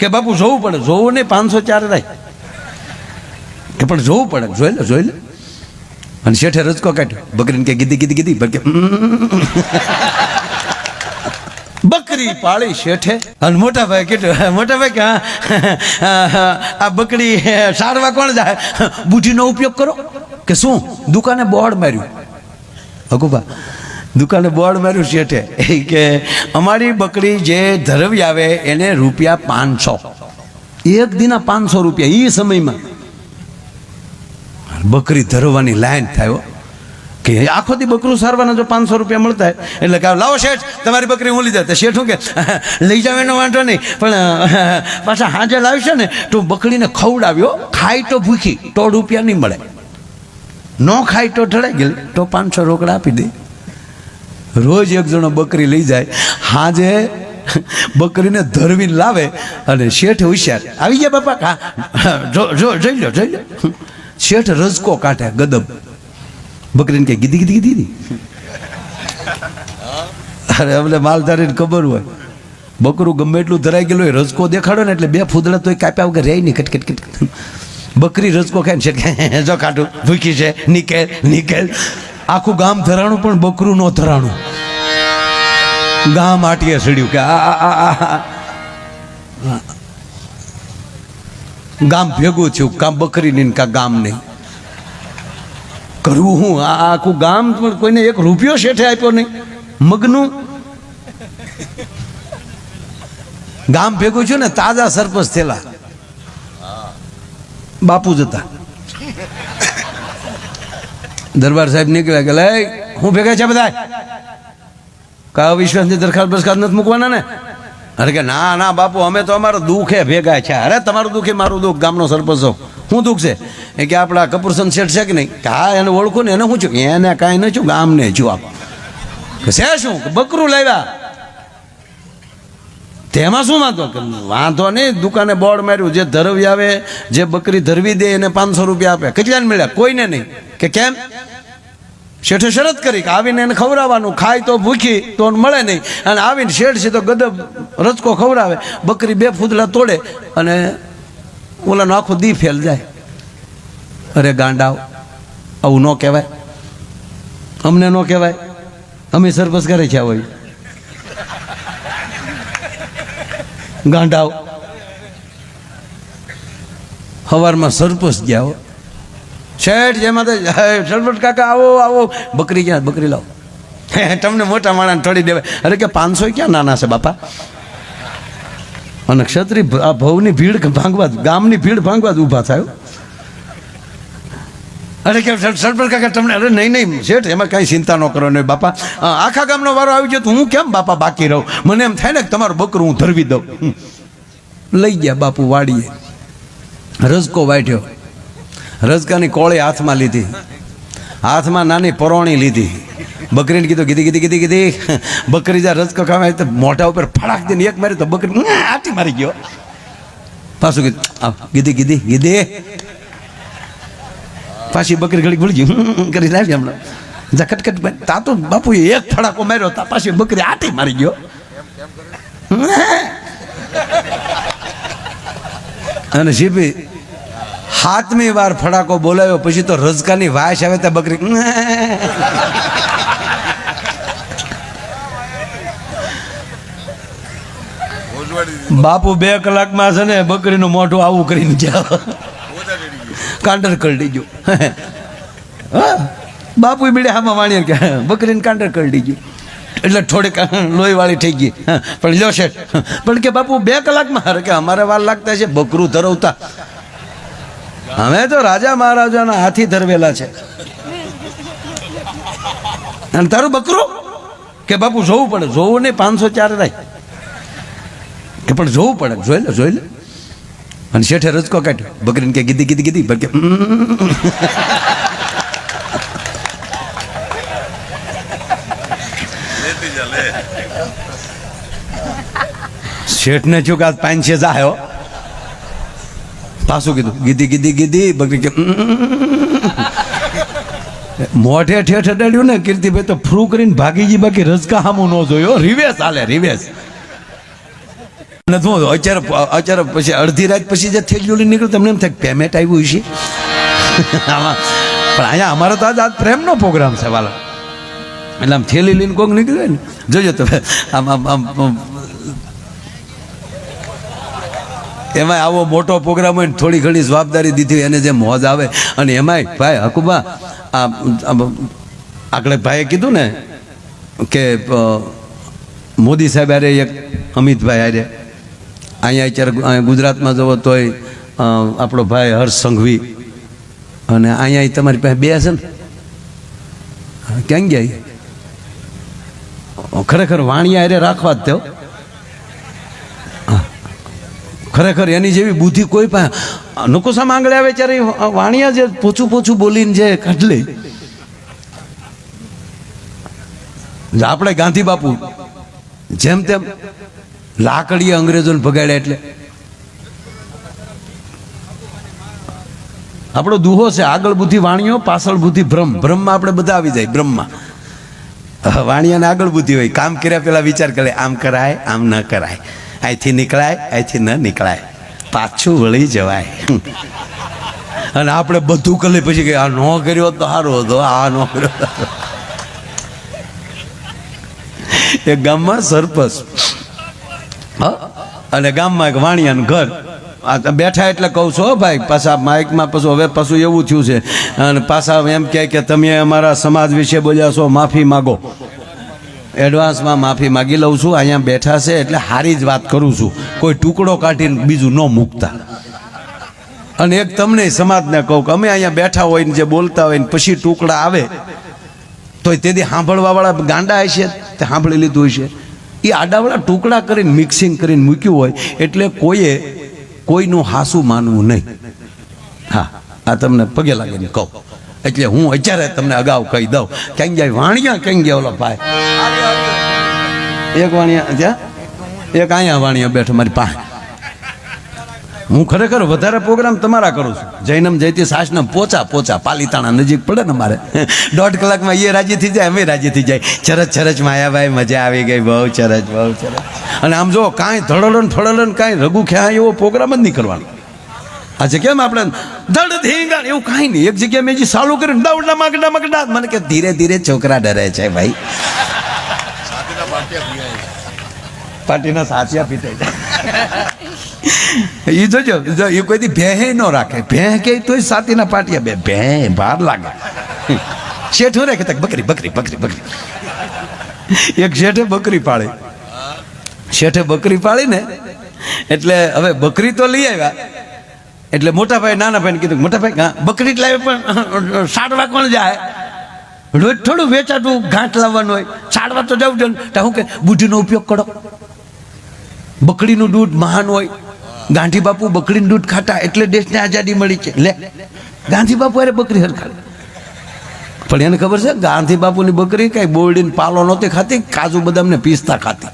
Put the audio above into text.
કે બાપુ જોવું પડે, જોવું નહીં, પાંચસો ચાર રાય. કે પણ જોવું પડે, જોઈ લે જોઈ લે. અને શેઠે રજકો કાઢ્યો. બકરીને કે કીધી કીધી કીધી બકે બકરી પાળી શેઠે. અને મોટા ભાઈ કીધું મોટા ભાઈ કે આ બકરી સારવા કોણ જાય? બુઢીનો ઉપયોગ કરો. કે શું? દુકાને બોર્ડ માર્યું. હકુભા દુકાને બોર્ડ માર્યું શેઠે. એ કે, અમારી બકરી જે ધરવી આવે એને રૂપિયા પાંચસો. એક દિના પાંચસો રૂપિયા એ સમયમાં. બકરી ધરવાની લાઈન થાય. કે આખો દી બકરું સારવાના જો પાંચસો રૂપિયા મળતા હોય, એટલે કે લાવો શેઠ, તમારી બકરી હું લીધા શેઠ શું કે લઈ જાવ એનો વાંધો નહીં, પણ પાછા હાજર લાવશે ને, તો બકરીને ખવડાવ્યો ખાય તો ભૂખી, તો રૂપિયા નહીં મળે. ન ખાય તો ઠળાઈ ગયેલી, તો પાંચસો રોકડા આપી દે. રોજ એક જણો બકરી લઈ જાય, હાજે બકરીને ધરવીને લાવે અને શેઠ હોશિયાર, આવી ગયા બાપા? હા. જોઈ લો જોઈ લો. શેઠ રજકો કાઢે, ગદબ. બકરીને કે ગીધી ગીધી ગીધી અરે, અમને માલધારીને ખબર હોય. બકરું ગમે એટલું ધરાઈ ગયેલું હોય, રજકો દેખાડો ને એટલે બે ફૂદડા તોય કાપ્યા વગર રહે નહીં કટ કટ બકરી રજકો ખાય ને છે જો કાઢું ભૂખી છે, નીકેલ નીકેલ. આખું ગામ ધરાણું, પણ બકરું નો ધરાણું. ગામ આટીએ સડ્યું કે આ. ગામ ભેગું થયું, કાં બકરી નહીં કાં ગામ નહીં. કરવું હું? આ આખું ગામ પણ કોઈને એક રૂપિયો શેઠે આપ્યો નહીં. મગનું? ગામ ભેગું છું ને, તાજા સરપંચ થયેલા. બાપુ જ હતા. દરબાર સાહેબ નીકળ્યા કે લઈ હું ભેગા છે બધા કયા વિશ્વાસની દરખાસ્ત બરખાસ્ત નથી મૂકવાના ને? અરે કે ના ના, બાપુ, અમે તો અમારો દુઃખે ભેગા છે. અરે, તમારું દુઃખ મારું દુઃખ, ગામનો સરપંચ શું દુઃખ છે? એ કે આપણા કપૂરસન શેઠ છે કે નહીં? કે હા, એને ઓળખું ને, એને શું છું. એને કાંઈ ન છું ગામને છું આપ છે શું? બકરું લાવ્યા? તેમાં શું વાંધો? વાંધો નહીં, દુકાને બોર્ડ માર્યું, જે ધરવી આવે, જે બકરી ધરવી દે, એને પાંચસો રૂપિયા આપે. કેટલાને મળ્યા? કોઈને નહીં. કે કેમ? શેઠે શરત કરી કે આવીને એને ખવડાવવાનું, ખાય તો ભૂખી, તો મળે નહીં. અને આવીને શેઠ છે તો ગદબ રચકો ખવડાવે. બકરી બે ફૂદલા તોડે અને ઓલાનો આખો દી ફેલ જાય. અરે ગાંડાવ આવું. ન કહેવાય. અમને ન કહેવાય. અમે સરપસ કરે છે હોય. ગાંડાવ સવારમાં સરપસ ગયા હો. શેઠ જેમાં સરપંચ કાકા, આવો આવો. બકરી ક્યાં બકરી લાવો. તમને મોટા માણસ થોડી દેવાય. અરે કે પાંચસો ક્યાં નાના છે બાપા? અને ક્ષત્રિય આ ભવની ભીડ ભાંગવા, ગામની ભીડ ભાંગવા જ ઊભા થયો અરે કે સર- સરપંચ કાકા, તમને અરે નહીં નહીં, શેઠ, એમાં કાંઈ ચિંતા ન કરો નહીં બાપા. આખા ગામનો વારો આવી ગયો તો હું કેમ બાપા બાકી રહું? મને એમ થાય ને કે તમારું બકરું હું ધરવી દઉં. લઈ ગયા બાપુ વાડીએ. રજકો વાઢ્યો. રજકાની કોળી હાથમાં લીધી. હાથમાં નાની પરોણી લીધી. બકરીને કીધું, કીધી કીધી કીધી કીધી. બકરી જ્યાં રજકો ખાવા તો મોઢા ઉપર ફડાક દઈને એક મારી તો બકરી આટી મારી ગયો. પાછું કીધું કીધી કીધી કીધી. પાછી બકરી ઘડી ભૂલી ગયું કરી લાવી હમણાં. જા કટકટ તા તો બાપુએ એક ફડાકો માર્યો, તા પાછી બકરી આટી મારી ગયો. અને શીપી હાથમી વાર ફડાકો બોલાવ્યો, પછી તો રજકાની વાસ આવે ત્યાં બકરી. બાપુ બે કલાકમાં છે ને બકરીનું મોઢું આવું કરીને જાઓ. કાંડર કરડી ગયું હા બાપુ બીડે હામાં વાણીએ કે બકરીને કાંડર કરડી ગયું એટલે થોડીક લોહીવાળી થઈ ગઈ. પણ લ્યો શેઠ. પણ કે બાપુ, બે કલાકમાં કે અમારે વાર લાગતા છે, બકરું ધરવતા. અમે તો રાજા મહારાજાના હાથી ધરવેલા છે. અને તારું બકરું? કે બાપુ, જોવું પડે, જોવું નહીં, પાંચસો ચાર રાય. કે પણ જોવું પડે, જોઈ લે જોઈ લે. અને શેઠે રજકો કાઢ્યો. બકરીને કે ગીધી ગીધી ગીધી. બકે શેઠને છું કે પાંચ છે જાયો પાછું કીધું, ગીધી ગીધી ગીધી. બકરી કે મોઢે ઠેઠ અડાડ્યું ને, કીર્તિભાઈ તો ફ્રૂ કરીને ભાગી ગઈ, બાકી રજકા હામું ન જોયો. રિવેસ હાલે રિવેસ નથી અત્યારે અત્યારે પછી અડધી રાત પછી જે થેલીઓ લઈને નીકળ્યું તમને એમ થાય પેમેન્ટ આવ્યું છે આમાં, પણ અહીંયા અમારો તો આજ પ્રેમનો પ્રોગ્રામ છે, વાલા. એટલે આમ થેલી લઈને કોક નીકળ્યું ને. જોજો તમે, આમ આમ આમ. એમાં આવો મોટો પ્રોગ્રામ હોય ને થોડી ઘણી જવાબદારી દીધી એને જે મોજ આવે. અને એમાંય ભાઈ, હકુબા આ આગળ ભાઈએ કીધું ને કે મોદી સાહેબ આરે એક અમિતભાઈ આરે અહીંયા અત્યારે ગુજરાતમાં જવો તોય આપણો ભાઈ હર્ષ સંઘવી. અને અહીંયા તમારી પાસે બે છે ને? ક્યાં ગયા ખરેખર વાણિયા આરે રાખવા જ તેઓ ખરેખર એની જેવી બુદ્ધિ કોઈ પાસે નકોસામાં માંગડે આવે ત્યારે વાણિયા જે પોચું પોચું બોલીને જે કાઢલે આપણે ગાંધી બાપુ, જેમ તેમ લાકડીએ અંગ્રેજોને ભગાડ્યા એટલે. આપણો દુહો છે, આગળ બુદ્ધિ વાણીઓ, પાછળ બુદ્ધિ ભ્રમ. ભ્રમમાં આપણે બધા આવી જાય બ્રહ્મમાં વાણિયાને આગળ બુદ્ધિ હોય. કામ કર્યા પેલા વિચાર કરે, આમ કરાય, આમ ન કરાય. અહીંથી નીકળાય અહીંથી ન નીકળાય. પાછું વળી જવાય. અને આપણે બધું કરી પછી કે આ ન કર્યો તો સારું હતો આ ન કર્યો. એક ગામમાં સરપંચ. અને ગામમાં એક વાણિયાનું ઘર. આ તો બેઠા એટલે કહું છું, હો ભાઈ, પાછા માઇકમાં પાછું, હવે પાછું એવું થયું છે. અને પાછા એમ કહે કે તમે અમારા સમાજ વિશે બોલ્યા છો, માફી માગો. એડવાન્સમાં માફી માગી લઉં છું, અહીંયા બેઠા છે એટલે સારી જ વાત કરું છું. કોઈ ટુકડો કાઢીને બીજું ન મૂકતા. અને એક તમને સમાજને કહું કે અમે અહીંયા બેઠા હોય ને જે બોલતા હોય ને પછી ટુકડા આવે, તોય તેથી સાંભળવાવાળા ગાંડા હશે? તે સાંભળી લીધું હશે? એ આડાવાળા ટુકડા કરીને મિક્સિંગ કરીને મૂક્યું હોય એટલે કોઈએ કોઈનું હાસું માનવું નહીં. હા આ તમને પગે લાગીને કહું. એટલે હું અત્યારે તમને અગાઉ કહી દઉં. ક્યાંક જાય વાણિયા ક્યાંક ગયા ઓલો ભાઈ? એક વાણિયા ત્યાં એક અહીંયા વાણિયા બેઠો મારી પાસે. હું ખરેખર વધારે પ્રોગ્રામ તમારા કરું છું. જૈનમ જયતી સાસન પોચા પોચા પાલીતાણા નજીક પડે ને મારે. દોઢ કલાકમાં એ રાજી થઈ જાય અમે રાજી થઈ જાય. ચરચ ચરચ માયાભાઈ મજા આવી ગઈ બહુ ચરચ બહુ ચરચ. અને આમ જો કાંઈ ધડલન ફળલન કાંઈ રઘુ ખ્યા એવો પ્રોગ્રામ જ નહીં કરવાનો. આજે કેમ આપણે ધડ ધીંગા એવું કાંઈ નહીં. એક જગ્યાએ મેં જે સાલું કર્યું ડાઉડા મગડા મગડા મને કે ધીરે ધીરે છોકરા ડરે છે ભાઈ. પાર્ટીના સાચિયા પીતા એ જોજો એ કોઈ દી ભેહે ન રાખે. ભેહ કે તોય સાતીના પાટિયા બે, ભેહ, ભાર લાગે. શેઠ રાખે તક? બકરી બકરી બકરી બકરી. એક શેઠે બકરી પાળી. શેઠે બકરી પાળી ને એટલે હવે બકરી તો લઈ આવ્યા. એટલે મોટા ભાઈ નાના ભાઈને કીધું મોટા ભાઈ બકરી લાવે, પણ સાડવા કોણ જાય? રોજ થોડું વેચાતું, ઘાટ લાવવાનું હોય, સાડવા તો જવું જોઈએ. હું કે બુદ્ધિનો ઉપયોગ કરો. બકરીનું દૂધ મહાન હોય ગાંધી બાપુ બકરીનું દૂધ ખાતા એટલે દેશને આઝાદી મળી છે. લે. ગાંધી બાપુ અરે બકરી હરખાડ પણ એને ખબર છે ગાંધી બાપુની બકરી કઈ બોરડીને પાલો નહોતી ખાતી, કાજુ બદામને પીસતા ખાતી.